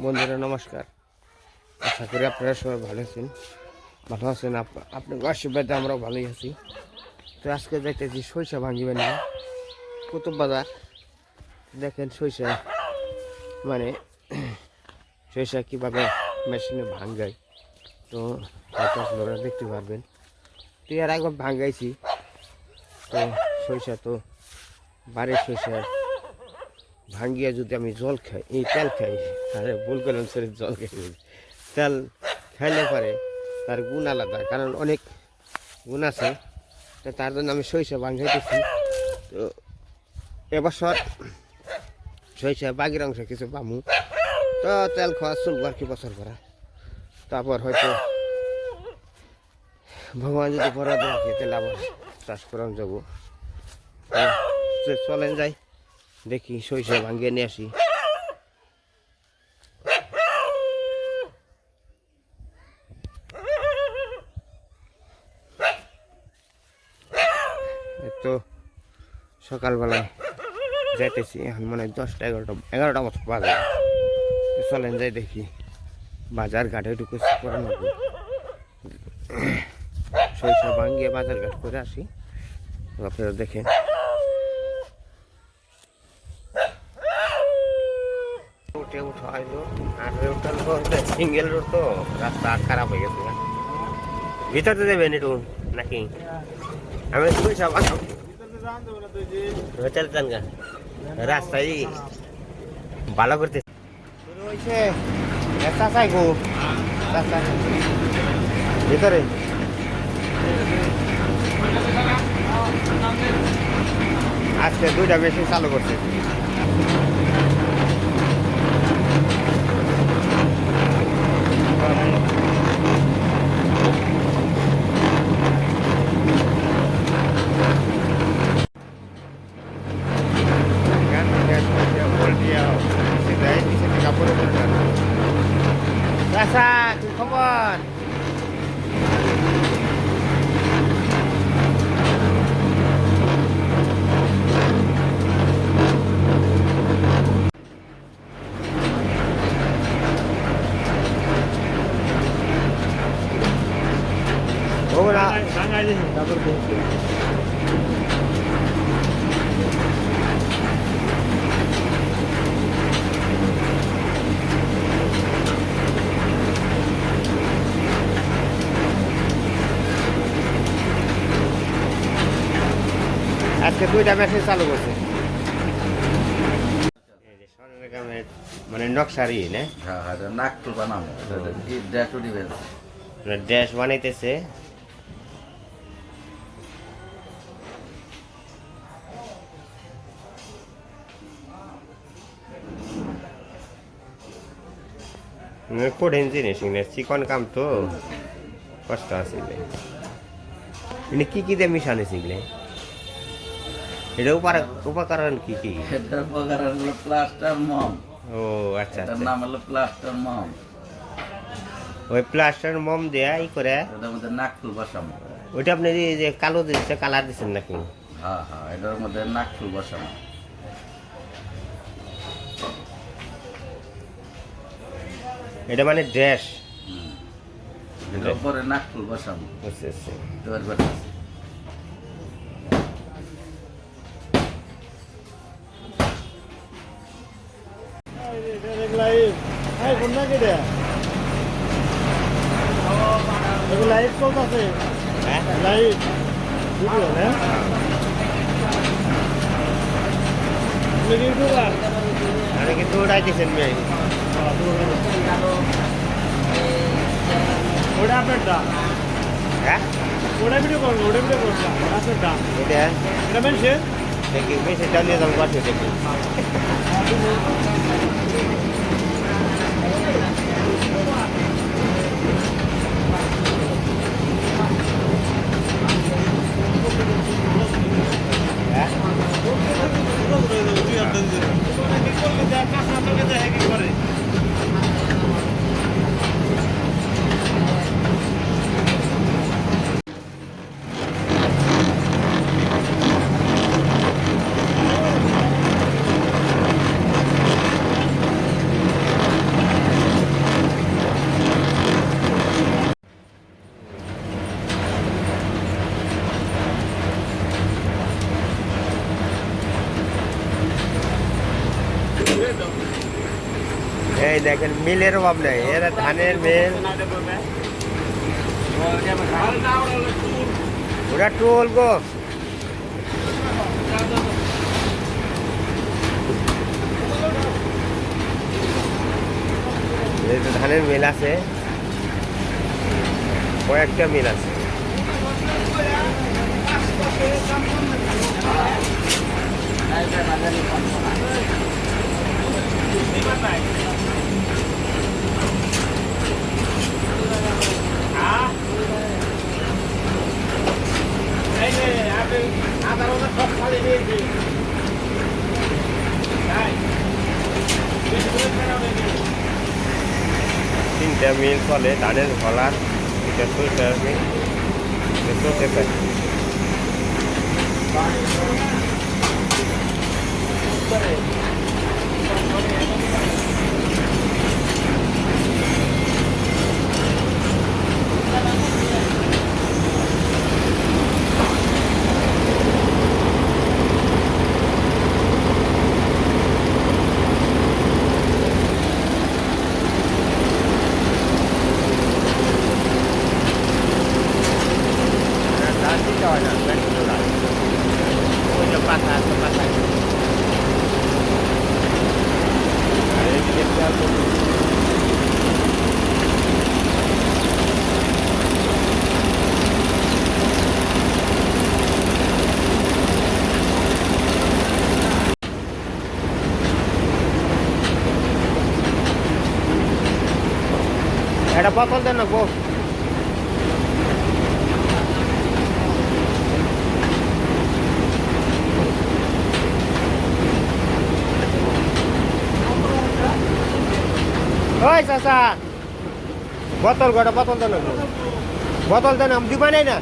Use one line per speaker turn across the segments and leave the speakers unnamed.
বন্ধুরা, নমস্কার। আশা করি আপনারা সবাই ভালো আছেন। ভালো আছেন আপ- আপনার আশীর্বাদে আমরাও ভালোই আছি। তো আজকে দেখতেছি সরিষা ভাঙিবেন না। কুতুব বাজার, দেখেন সরিষা মানে সরিষা কীভাবে মেশিনে ভাঙ্গায়। তো হয়তো আপনারা দেখতে পারবেন। তো এর একবার ভাঙ্গাইছি। তো সরিষা তো বাড়ির সরিষা ভাঙ্গিয়া যদি আমি জল খাই, এই তেল খাই আরে ভুল করলাম সরি জল খাই তেল খাইলে পরে তার গুণ আলাদা, কারণ অনেক গুণ আছে তার জন্য আমি সরিষা ভাঙ্গাইতেছি তো এবছর সরিষা, বাগির অংশ কিছু পামু। তো তেল খাওয়া চলবো আর কি বছর করা তারপর হয়তো ভগবান যদি বরাদ রাখে, তাহলে আবার চাষ করান যাব চলেন যাই। দেখি সরিষা ভাঙ্গিয়ে নিয়ে আসি। তো সকালবেলায় যাইতেছি, এখন মানে দশটা এগারোটা এগারোটা মতো বাজে। তো চলেন যাই দেখি, বাজার ঘাটে ঢুকে করে নেব সরিষা ভাঙ্গিয়ে বাজার ঘাট করে আসি। আপনারা দেখেন। হইল আর ওটার তো সিঙ্গেল রোড তো রাস্তা খারাপ হয়ে গেছে। না ভিতরতে দেবেন একটু নাকি আমি তুই সব চল চান রাস্তায় ভালো করতে শুরু হয়েছে। রাস্তা চাই গো। রাস্তা ভিতরে। আজকে দুইটা বেশি চালু করছে। আজকে দুইটা মেশিন চালু করছে। মানে নকশারি না?
হ্যাঁ হ্যাঁ নাকটু বানাবো
মানে ড্যাশ বানাইতেছে। কঠিন জিনিস এগুলো চিকন কাম তো কষ্ট আছে এগুলো কি কি দিয়ে মিশানো এগুলো এটা উপার উপকরণ কি কি
এটার প্রকার হলো প্লাস্টার মম
ও আচ্ছা
এটার নাম হলো প্লাস্টার মম
ওই প্লাস্টার মম দেয়া ই করে
এটার মধ্যে নাকফুল বসাবো
ওইটা আপনি যে কালো দিচ্ছে কালার দিচ্ছেন নাকি
হ্যাঁ হ্যাঁ এটার মধ্যে নাকফুল বসাবো
এটা মানে
নাকফুল বসাবো
লাইভ চলতেছে লাইভ ভিডিও হ্যাঁ ইউটিউবার
আমি কিন্তু দিচ্ছেন মেয়ে।
ওটা আপনারটা
হ্যাঁ?
ওটা ভিডিও করব ওটা ভিডিও করব। আপনারটা
এটা
এটা মেনছে
দেখি বেশি চালিয়ে যাব পাঠিয়ে দেখি। হ্যাঁ? এই দেখেন, মিলের অভাব নেই, এরা ধানের মিল। ওরা টোল গো। ধানের মিল আছে, কয়েকটা মিল আছে। তিনটা মিল চলে ধানের ফলার এটা সরষের মিল এটা সরষে পায় ধান দিতে হয় না ব্যাটগুলো লাগে ওই যে পাতা আছে পাতা আর এইদিকে চাল এটা পাতল দেন না গো ওই বোতল গোটা বোতল দেন বোতল দেন আমি দিবা নাই না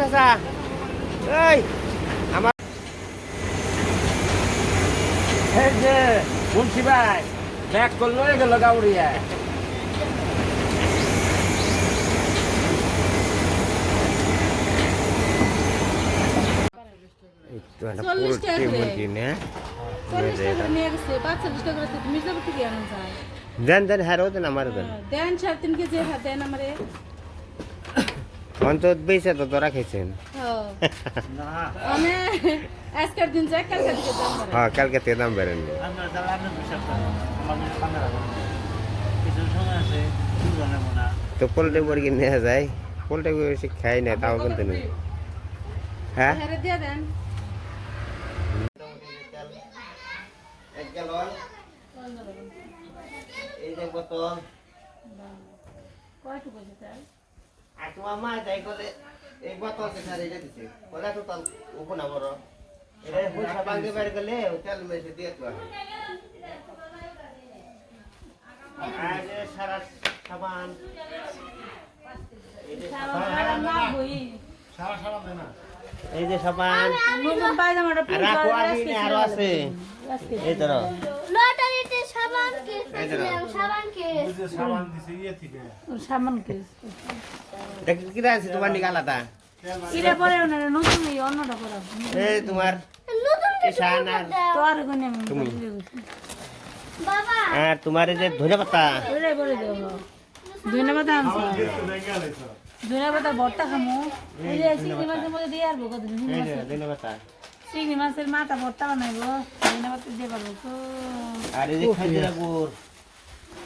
চাচা এই আমার
এই যে মুন্সি ভাই ব্যাগ করল গেল গাউরিয়া
একটু একটা
চল্লিশ টাকা
পোল্ট্রি
করে।
মুরগি নে
চল্লিশ টাকা করে নিয়ে গেছে পাঁচচল্লিশ টাকা করে তো মির্জাপুর থেকে আনা যায়
দেন দেন হ্যাঁ দেন আমার দেন
দেন সাড়ে তিন কেজি হ্যাঁ দেন আমারে
অন্তত বেশি তো তোরা খেয়েছেন।
হ্যাঁ। কালকে
তে দাম
মনে
তো পোল্ট্রি মুরগি নিয়ে যায়। পোল্ট্রি বেশি খাই না তাও কিন্তু নেই। হ্যাঁ?
হ্যাঁ দিয়ে
এই যে বোতল।
কয়টু বলছে তাই
আর তোমার মা যাই করে এই বোতল স্যার এটা দিছে বলে তো তাল উপনা বড় এটা পয়সা ভাঙতে পারে গেলে তেল মেশে দিয়ে তো আর যে সারা সাবান। এই যে সাবান যে সাবান
নতুন
রাখো আগে আরও আছে। এই ধরো।
লটারিতে সাবান
এই
সাবান কিনে
সাবান দিছে ইয়ে থেকে।
কে
দেখ কি আছে তোমার নিকে আলাদা?
ইরে পরে ওনারে নতুন এই অন্যটা করা
এই তোমার আর
আর
তুমি।
বাবা।
আর তোমার যে ধনে পাতা
আনছো
দেখে আলাইছো
ধন্যবাদ ভর্তা খামো। ওই যে চিংড়ি মাছের মধ্যে দিয়ে
এই যে ধনে পাতা
চিংড়ি মাছের মাথা ভর্তা বানাইবো। ধন্যবাদ দিয়ে পারব তো।
আর এই যে গুড়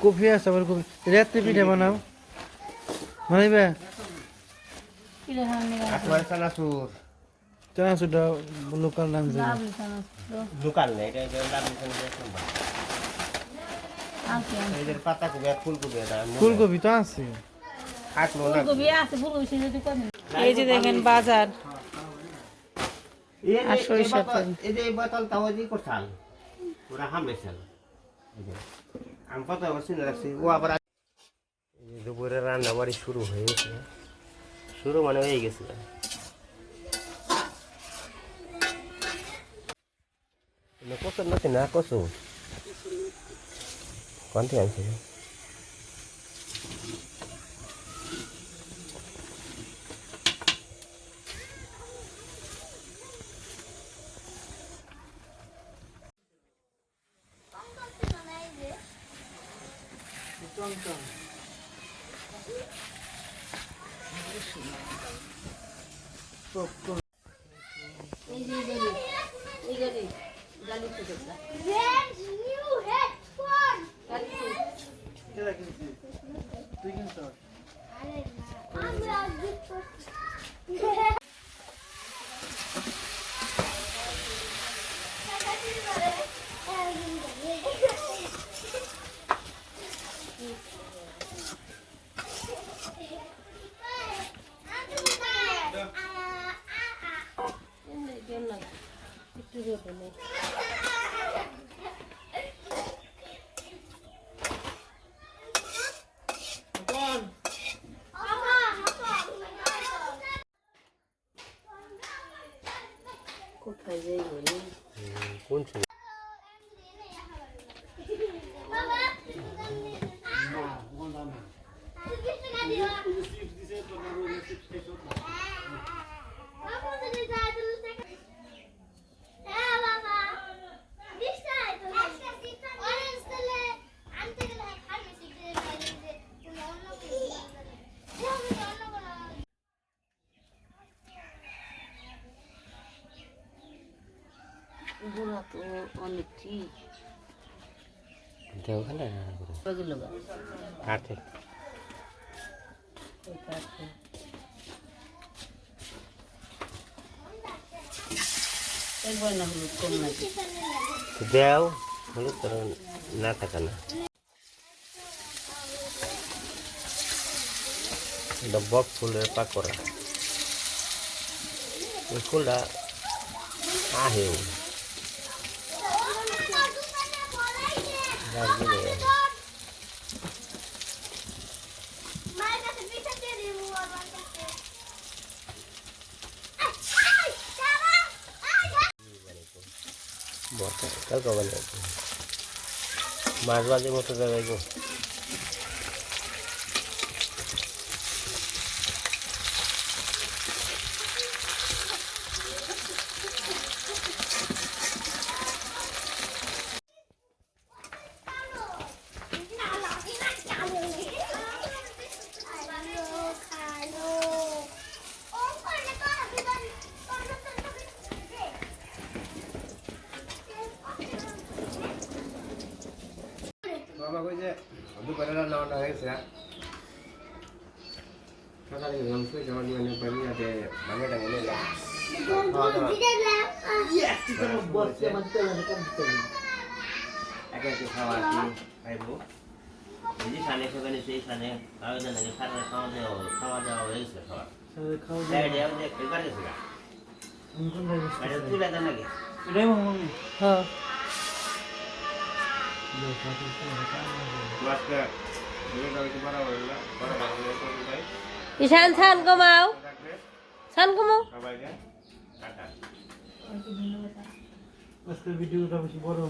কফি আছে আবার কফি। রাত্রে পিঠা বানাও।
আর তোমার চানাচুর
চানাচুরটা লোকাল নাম
লোকাল না এটা যে পাতা কবি আর ফুলকপি এটা
ফুলকপি তো আছে।
না
এই যে দেখেন বাজার।
এই যে-
আর
এই
সরিষার তেল।
এই যে বোতল তাও যে করছাল। ওরা হামলেছেন এই আমি কত শুনে রাখছি। ও আবার দুপুরে রান্না বাড়ি শুরু হয়ে গেছে শুরু মানে হয়ে গেছে। কসুর নাকি না কসু কান্তি আনছি?
Don't, don't. Popcorn. 我
看见有
人。তো অনেক ঠিক।
ওখানে
ওগুলো গা
হাতে
ওই কাছে একবার না হলুদ কম নাকি?
দেও হলুদ তোর না থাকে না। এটা বক ফুলের পাকড়া। ফুলটা আহে দার্জিলিং
মায়ের কাছে পিঠা দিয়ে দিব আমার কাছে
বর্ষা কালকে মানে মাছ বাজে মতো জায়গায় গো। দুপুরে রান্না বান্না হয়েছে সকালে গেলাম শুয়ে যাওয়ার মানে পানি আছে ভাঙে টাঙে নিলাম খাওয়া দাওয়া
ঈশান ছান কমাও ছান কমাও
আজকের ভিডিওটা বেশি বড়